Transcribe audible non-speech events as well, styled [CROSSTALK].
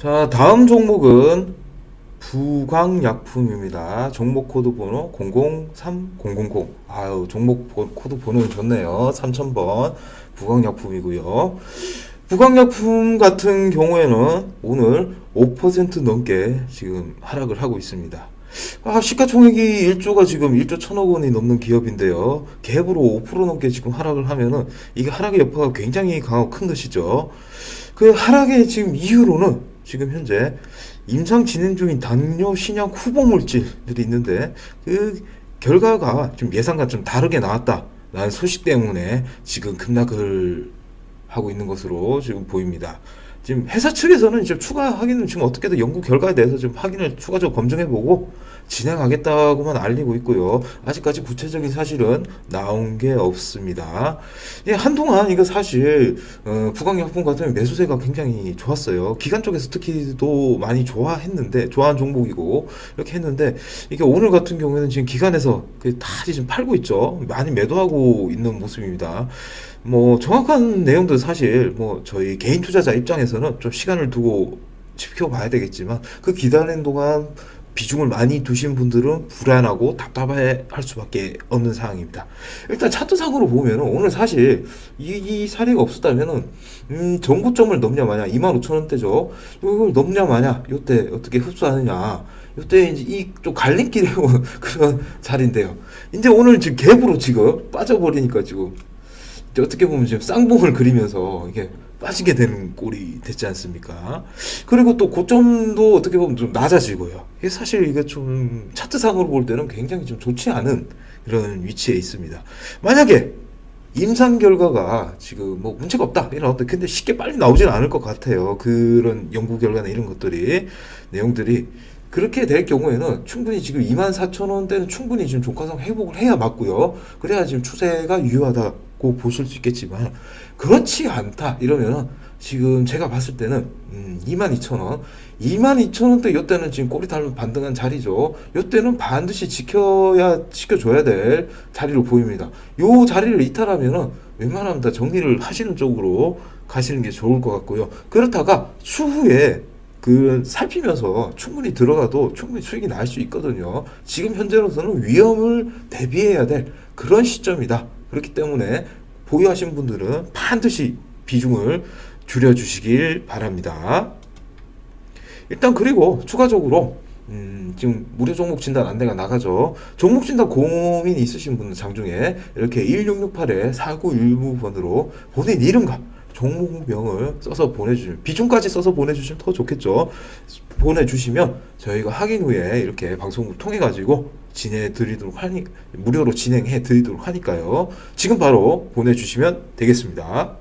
자, 다음 종목은 부광약품입니다. 종목 코드 번호 003000. 아유, 종목 보- 코드 번호는 좋네요. 3000번. 부광약품이고요. 부광약품 같은 경우에는 오늘 5% 넘게 지금 하락을 하고 있습니다. 아, 시가총액이 1조가 지금 1조 1000억 원이 넘는 기업인데요. 갭으로 5% 넘게 지금 하락을 하면은 이게 하락의 여파가 굉장히 강하고 큰 것이죠. 그 하락의 지금 이유로는 지금 현재 임상 진행 중인 당뇨 신약 후보 물질들이 있는데 그 결과가 좀 예상과 좀 다르게 나왔다라는 소식 때문에 지금 급락을 하고 있는 것으로 지금 보입니다. 지금 회사 측에서는 이제 추가 확인은 지금 어떻게든 연구 결과에 대해서 좀 확인을 추가적으로 검증해보고 진행하겠다고만 알리고 있고요. 아직까지 구체적인 사실은 나온 게 없습니다. 예, 한동안 이거 사실 어, 부강약품 같은 매수세가 굉장히 좋았어요. 기관 쪽에서 특히도 많이 좋아했는데 좋아한 종목이고 이렇게 했는데 이게 오늘 같은 경우에는 지금 기관에서 그다 지금 팔고 있죠. 많이 매도하고 있는 모습입니다. 뭐 정확한 내용도 사실 뭐 저희 개인 투자자 입장에서 는 좀 시간을 두고 지켜봐야 되겠지만 그 기다리는 동안 비중을 많이 두신 분들은 불안하고 답답해 할 수밖에 없는 상황입니다. 일단 차트상으로 보면은 오늘 사실 이, 이 사례가 없었다면은 음, 전고점을 넘냐 마냐 25,000원대죠. 이걸 넘냐 마냐 요때 어떻게 흡수하느냐 요때 이제 이 좀 갈림길에 온 [LAUGHS] 그런 자리인데요. 이제 오늘 지금 갭으로 지금 빠져버리니까 지금 어떻게 보면 지금 쌍봉을 그리면서 이게 빠지게 되는 꼴이 됐지 않습니까? 그리고 또 고점도 어떻게 보면 좀 낮아지고요. 사실 이게 좀 차트상으로 볼 때는 굉장히 좀 좋지 않은 그런 위치에 있습니다. 만약에 임상 결과가 지금 뭐 문제가 없다 이런 어떤 근데 쉽게 빨리 나오지는 않을 것 같아요. 그런 연구 결과나 이런 것들이 내용들이 그렇게 될 경우에는 충분히 지금 24,000원대는 충분히 지금 종가상 회복을 해야 맞고요. 그래야 지금 추세가 유효하다 고 보실 수 있겠지만 그렇지 않다 이러면은 지금 제가 봤을 때는 음, 22,000원, 22,000원대 이때는 지금 꼬리 달면 반등한 자리죠. 이때는 반드시 지켜야 지켜줘야 될 자리로 보입니다. 요 자리를 이탈하면은 웬만하면 다 정리를 하시는 쪽으로 가시는 게 좋을 것 같고요. 그렇다가 추후에 그 살피면서 충분히 들어가도 충분히 수익이 날 수 있거든요. 지금 현재로서는 위험을 대비해야 될 그런 시점이다. 그렇기 때문에 보유하신 분들은 반드시 비중을 줄여주시길 바랍니다. 일단 그리고 추가적으로 음, 지금 무료 종목 진단 안내가 나가죠. 종목 진단 고민이 있으신 분은 장중에 이렇게 1668에 4919번으로 본인 이름과 종목명을 써서 보내주시면 비중까지 써서 보내주시면 더 좋겠죠. 보내주시면 저희가 확인 후에 이렇게 방송을 통해 가지고 진행해 드리도록 하니 무료로 진행해 드리도록 하니까요. 지금 바로 보내주시면 되겠습니다.